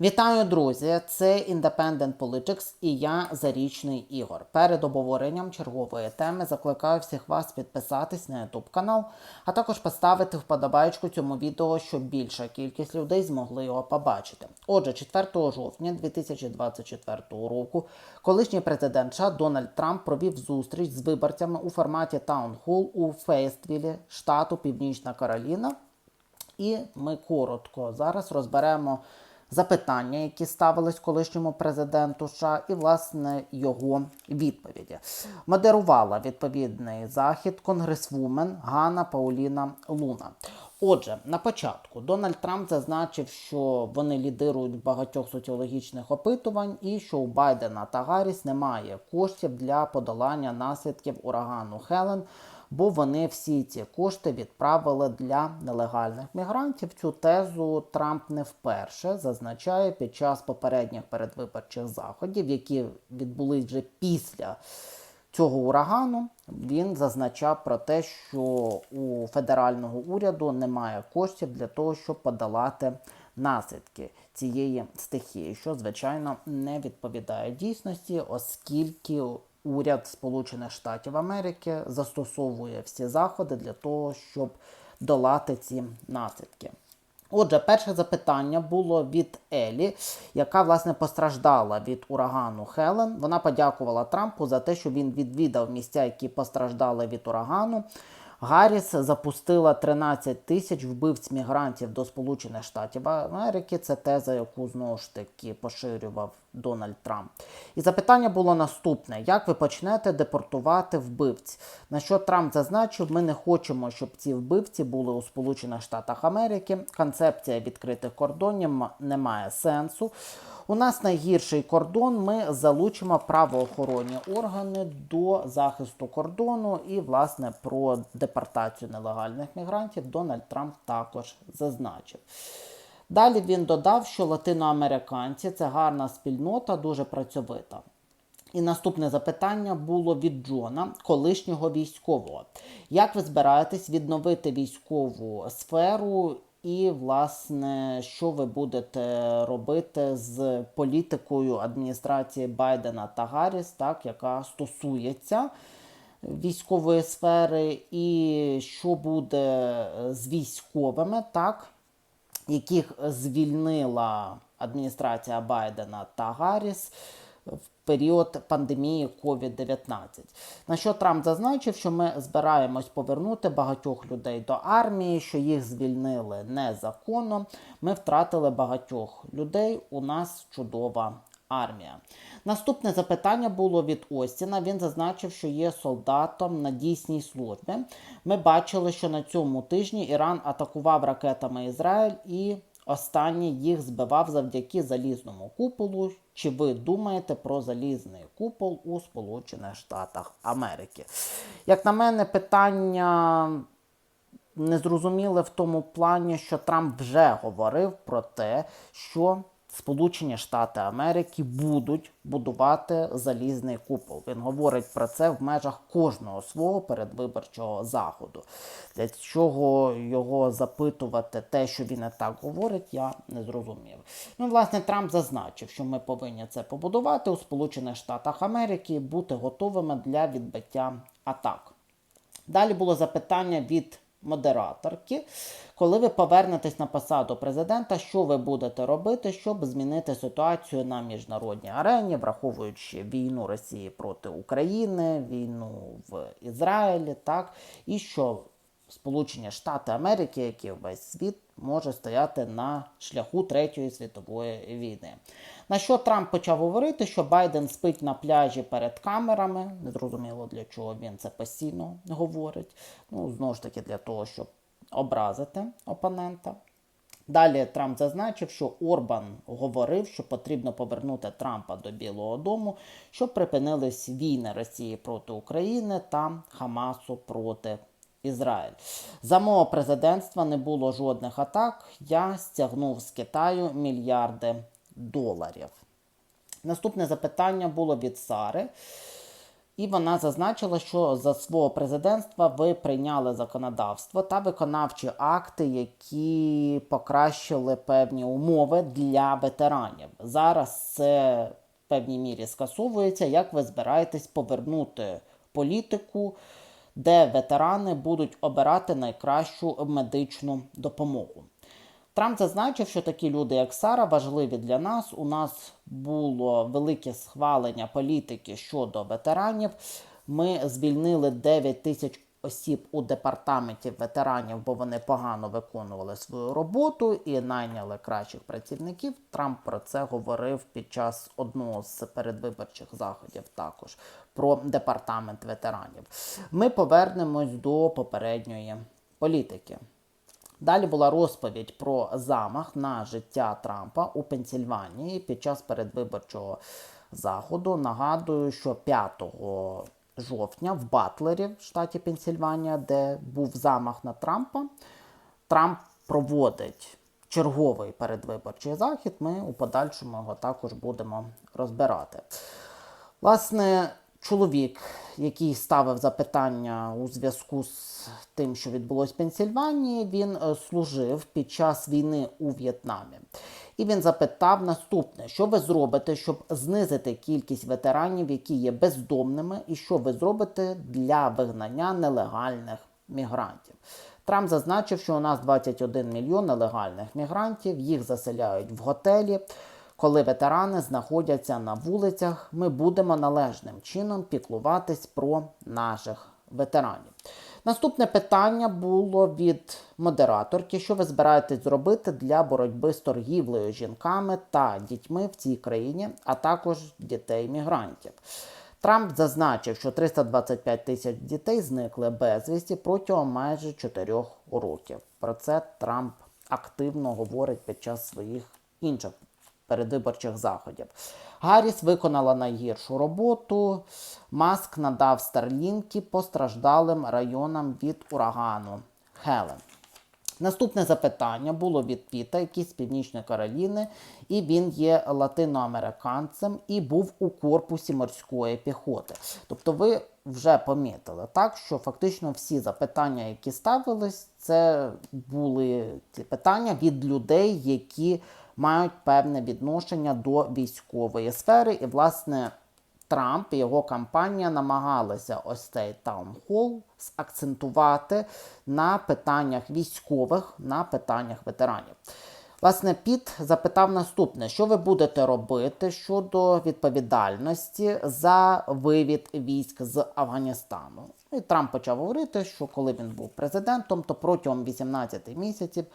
Вітаю, друзі! Це Independent Politics і я Зарічний Ігор. Перед обговоренням чергової теми закликаю всіх вас підписатись на YouTube канал, а також поставити вподобайку цьому відео, щоб більша кількість людей змогли його побачити. Отже, 4 жовтня 2024 року колишній президент США Дональд Трамп провів зустріч з виборцями у форматі Таун Холл у Фействілі, штату Північна Кароліна. І ми коротко зараз розберемо запитання, які ставились колишньому президенту США, і власне його відповіді. Модерувала відповідний захід конгресвумен Ганна Пауліна Луна. Отже, на початку Дональд Трамп зазначив, що вони лідирують багатьох соціологічних опитувань, і що у Байдена та Гарріс немає коштів для подолання наслідків урагану Хелен бо вони всі ці кошти відправили для нелегальних мігрантів. Цю тезу Трамп не вперше зазначає під час попередніх передвиборчих заходів, які відбулись вже після. Цього урагану він зазначав про те, що у федерального уряду немає коштів для того, щоб подолати наслідки цієї стихії, що звичайно не відповідає дійсності, оскільки уряд Сполучених Штатів Америки застосовує всі заходи для того, щоб долати ці наслідки. Отже, перше запитання було від Елі, яка власне постраждала від урагану Хелен. Вона подякувала Трампу за те, що він відвідав місця, які постраждали від урагану. Гарріс запустила 13 тисяч вбивць мігрантів до Сполучених Штатів Америки. Це теза, яку знову ж таки поширював Дональд Трамп. І запитання було наступне: як ви почнете депортувати вбивць? На що Трамп зазначив, ми не хочемо, щоб ці вбивці були у Сполучених Штатах Америки. Концепція відкритих кордонів не має сенсу. У нас найгірший кордон. Ми залучимо правоохоронні органи до захисту кордону і, власне, про депортацію нелегальних мігрантів Дональд Трамп також зазначив. Далі він додав, що латиноамериканці це гарна спільнота, дуже працьовита. І наступне запитання було від Джона, колишнього військового. Як ви збираєтесь відновити військову сферу і, власне, що ви будете робити з політикою адміністрації Байдена та Гарріс, так, яка стосується військової сфери, і що буде з військовими, так, яких звільнила адміністрація Байдена та Гарріс в період пандемії COVID-19. На що Трамп зазначив, що ми збираємось повернути багатьох людей до армії, що їх звільнили незаконно. Ми втратили багатьох людей. У нас чудова армія. Наступне запитання було від Остіна. Він зазначив, що є солдатом на дійсній службі. Ми бачили, що на цьому тижні Іран атакував ракетами Ізраїль і Останній їх збивав завдяки залізному куполу. Чи ви думаєте про залізний купол у Сполучених Штатах Америки? Як на мене, питання незрозуміле в тому плані, що Трамп вже говорив про те, що Сполучені Штати Америки будуть будувати залізний купол. Він говорить про це в межах кожного свого передвиборчого заходу. Для чого його запитувати, те, що він і так говорить, я не зрозумів. Ну, власне, Трамп зазначив, що ми повинні це побудувати у Сполучених Штатах Америки, бути готовими для відбиття атак. Далі було запитання від модераторки. Коли ви повернетесь на посаду президента, що ви будете робити, щоб змінити ситуацію на міжнародній арені, враховуючи війну Росії проти України, війну в Ізраїлі, так і що Сполучені Штати Америки, як і весь світ, може стояти на шляху Третьої світової війни. На що Трамп почав говорити, що Байден спить на пляжі перед камерами. Незрозуміло для чого він це постійно говорить. Ну, знову ж таки, для того, щоб образити опонента. Далі Трамп зазначив, що Орбан говорив, що потрібно повернути Трампа до Білого Дому, щоб припинились війни Росії проти України та Хамасу проти Ізраїль. За мого президентства не було жодних атак. Я стягнув з Китаю мільярди доларів. Наступне запитання було від Сари. І вона зазначила, що за свого президентства ви прийняли законодавство та виконавчі акти, які покращили певні умови для ветеранів. Зараз це в певній мірі скасовується. Як ви збираєтесь повернути політику, де ветерани будуть обирати найкращу медичну допомогу? Трамп зазначив, що такі люди, як Сара, важливі для нас. У нас було велике схвалення політики щодо ветеранів. Ми звільнили 9 тисяч осіб у департаменті ветеранів, бо вони погано виконували свою роботу і найняли кращих працівників. Трамп про це говорив під час одного з передвиборчих заходів. Також про департамент ветеранів. Ми повернемось до попередньої політики. Далі була розповідь про замах на життя Трампа у Пенсільванії під час передвиборчого заходу. Нагадую, що 5 жовтня в Батлері, в штаті Пенсільванія, де був замах на Трампа, Трамп проводить черговий передвиборчий захід. Ми у подальшому його також будемо розбирати. Власне, чоловік, який ставив запитання у зв'язку з тим, що відбулось в Пенсільванії, він е, служив під час війни у В'єтнамі. І він запитав наступне: що ви зробите, щоб знизити кількість ветеранів, які є бездомними, і що ви зробите для вигнання нелегальних мігрантів? Трамп зазначив, що у нас 21 мільйон нелегальних мігрантів, їх заселяють в готелі. Коли ветерани знаходяться на вулицях, ми будемо належним чином піклуватись про наших ветеранів. Наступне питання було від модераторки, що ви збираєтесь зробити для боротьби з торгівлею жінками та дітьми в цій країні, а також дітей-мігрантів. Трамп зазначив, що 325 тисяч дітей зникли безвісті протягом майже 4 років. Про це Трамп активно говорить під час своїх інших передвиборчих заходів. Гарріс виконала найгіршу роботу. Маск надав старлінки постраждалим районам від урагану Хелен. Наступне запитання було від Піта, який з Північної Кароліни, і він є латиноамериканцем і був у корпусі морської піхоти. Тобто, ви вже помітили так, що фактично всі запитання, які ставились, це були ті питання від людей, які мають певне відношення до військової сфери. І, власне, Трамп і його кампанія намагалися ось цей таунхол акцентувати на питаннях військових, на питаннях ветеранів. Власне, Піт запитав наступне: що ви будете робити щодо відповідальності за вивід військ з Афганістану? І Трамп почав говорити, що коли він був президентом, то протягом 18 місяців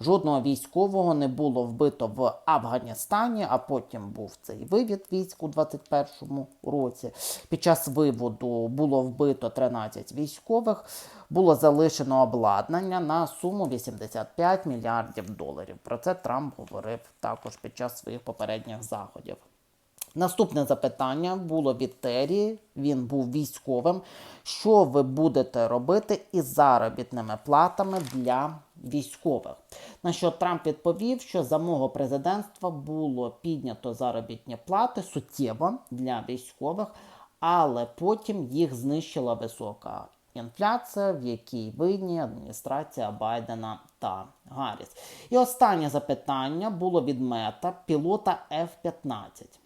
жодного військового не було вбито в Афганістані, а потім був цей вивід військ у 21-му році. Під час виводу було вбито 13 військових, було залишено обладнання на суму 85 мільярдів доларів. Про це Трамп говорив також під час своїх попередніх заходів. Наступне запитання було від Террі, він був військовим. Що ви будете робити із заробітними платами для військових? На що Трамп відповів, що за мого президентства було піднято заробітні плати суттєво для військових, але потім їх знищила висока інфляція, в якій винні адміністрація Байдена та Гарріс. І останнє запитання було від мета пілота F-15.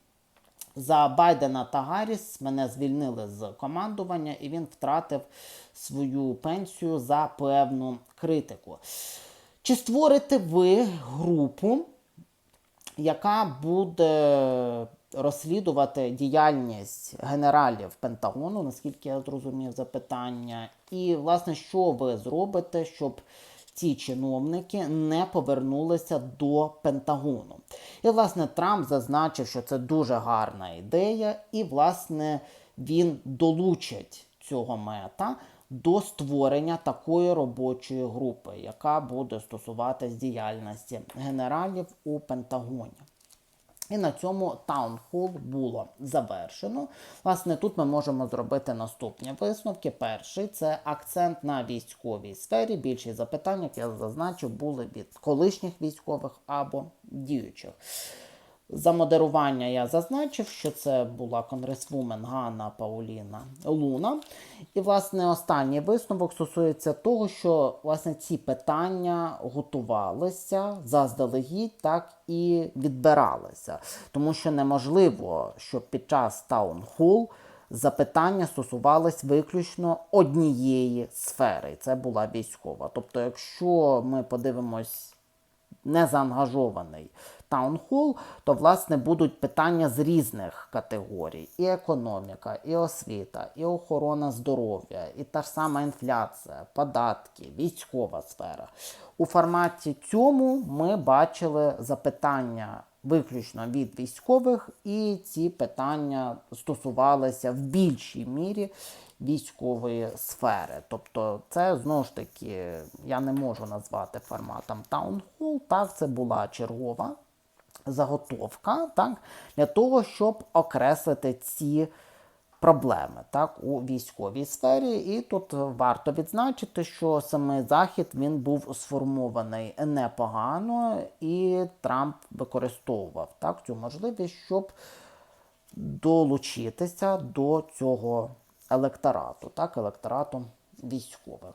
За Байдена та Гарріс мене звільнили з командування, і він втратив свою пенсію за певну критику. Чи створите ви групу, яка буде розслідувати діяльність генералів Пентагону, наскільки я зрозумів запитання, і, власне, що ви зробите, щоб ці чиновники не повернулися до Пентагону. І, власне, Трамп зазначив, що це дуже гарна ідея, і, власне, він долучить цього мета до створення такої робочої групи, яка буде стосуватись діяльності генералів у Пентагоні. І на цьому таунхол було завершено. Власне, тут ми можемо зробити наступні висновки. Перший це акцент на військовій сфері. Більшість запитання, як я зазначив, були від колишніх військових або діючих. За модерування я зазначив, що це була конгресвумен Ганна Пауліна Луна. І, власне, останній висновок стосується того, що власне ці питання готувалися заздалегідь, так і відбиралися. Тому що неможливо, щоб під час таунхол запитання стосувались виключно однієї сфери. Це була військова. Тобто, якщо ми подивимось незаангажований таунхол, то власне будуть питання з різних категорій: і економіка, і освіта, і охорона здоров'я, і та ж сама інфляція, податки, військова сфера. У форматі цьому ми бачили запитання виключно від військових, і ці питання стосувалися в більшій мірі військової сфери. Тобто, це знову ж таки я не можу назвати форматом таунхол. Так, це була чергова заготовка, так, для того, щоб окреслити ці проблеми так, у військовій сфері. І тут варто відзначити, що саме захід він був сформований непогано, і Трамп використовував так, цю можливість, щоб долучитися до цього електорату, так, електорату військових.